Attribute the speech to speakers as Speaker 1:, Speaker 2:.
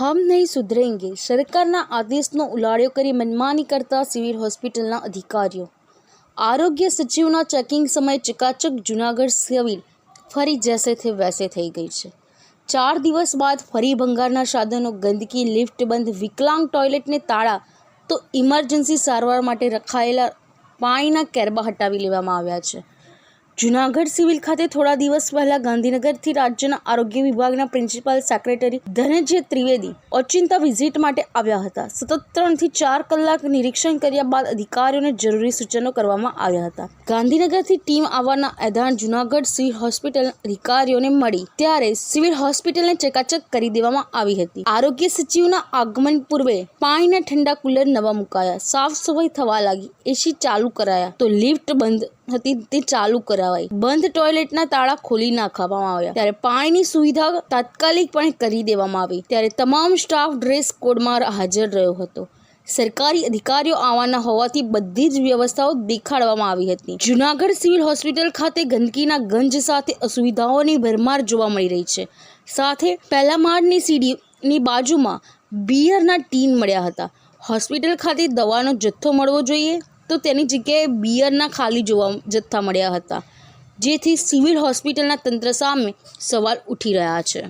Speaker 1: હમ નહીં સુધરેંગે. સરકારના આદેશનો ઉલાળ્યો કરી મનમાની કરતા સિવિલ હોસ્પિટલના અધિકારીઓ. આરોગ્ય સચિવના ચેકિંગ સમયે ચકાચક જૂનાગઢ સિવિલ ફરી જૈસે થે વૈસે થઈ ગઈ છે. ચાર દિવસ બાદ ફરી ભંગારના સાધનો, ગંદકી, લિફ્ટ બંધ, વિકલાંગ ટોયલેટને તાળા, તો ઇમરજન્સી સારવાર માટે રખાયેલા પાણીના કેરબા હટાવી લેવામાં આવ્યા છે. જૂનાગઢ સિવિલ ખાતે થોડા દિવસ પહેલા ગાંધીનગરથી રાજ્યના આરોગ્ય વિભાગના પ્રિન્સિપાલ સેક્રેટરી ધનંજય ત્રિવેદી ઓચિંતા વિઝિટ માટે આવ્યા હતા. સતત ત્રણથી ચાર કલાક નિરીક્ષણ કર્યા બાદ અધિકારીઓને જરૂરી સૂચનો કરવામાં આવ્યા હતા. ગાંધીનગરથી ટીમ આવવાના એધાણ જુનાગઢ સિવિલ હોસ્પિટલ અધિકારીઓને મળી. ત્યારે સિવિલ હોસ્પિટલને ચકાચક કરી દેવામાં આવી હતી. આરોગ્ય સચિવના આગમન પૂર્વે પાણીના ઠંડા કુલર નવા મુકાયા. સાફ સફાઈ થવા લાગી. એસી ચાલુ કરાયા. તો લિફ્ટ બંધ હતી. તે ચાલુ કરાવાઈ બંધ ટોયલેટના તાળા ખોલી નાખવામાં આવ્યા. ત્યારે પાણીની સુવિધા તાત્કાલિકપણે કરી દેવામાં આવી. ત્યારે તમામ સ્ટાફ ડ્રેસ કોડમાં હાજર રહ્યો હતો. સરકારી અધિકારીઓ આવવાના હોવાથી બધી જ વ્યવસ્થાઓ દેખાડવામાં આવી હતી. જૂનાગઢ સિવિલ હોસ્પિટલ ખાતે ગંદકીના ગંજ સાથે અસુવિધાઓની ભરમાર જોવા મળી રહી છે. સાથે પહેલા માળની સીડીની બાજુમાં બિયરના ટીન મળ્યા હતા. હોસ્પિટલ ખાતે દવાનો જથ્થો મળવો જોઈએ. તો તેની જગ્યાએ બિયરના ખાલી જોવા જથ્થા મળ્યા હતા, જેથી સિવિલ હોસ્પિટલના તંત્ર સામે સવાલ ઉઠી રહ્યા છે.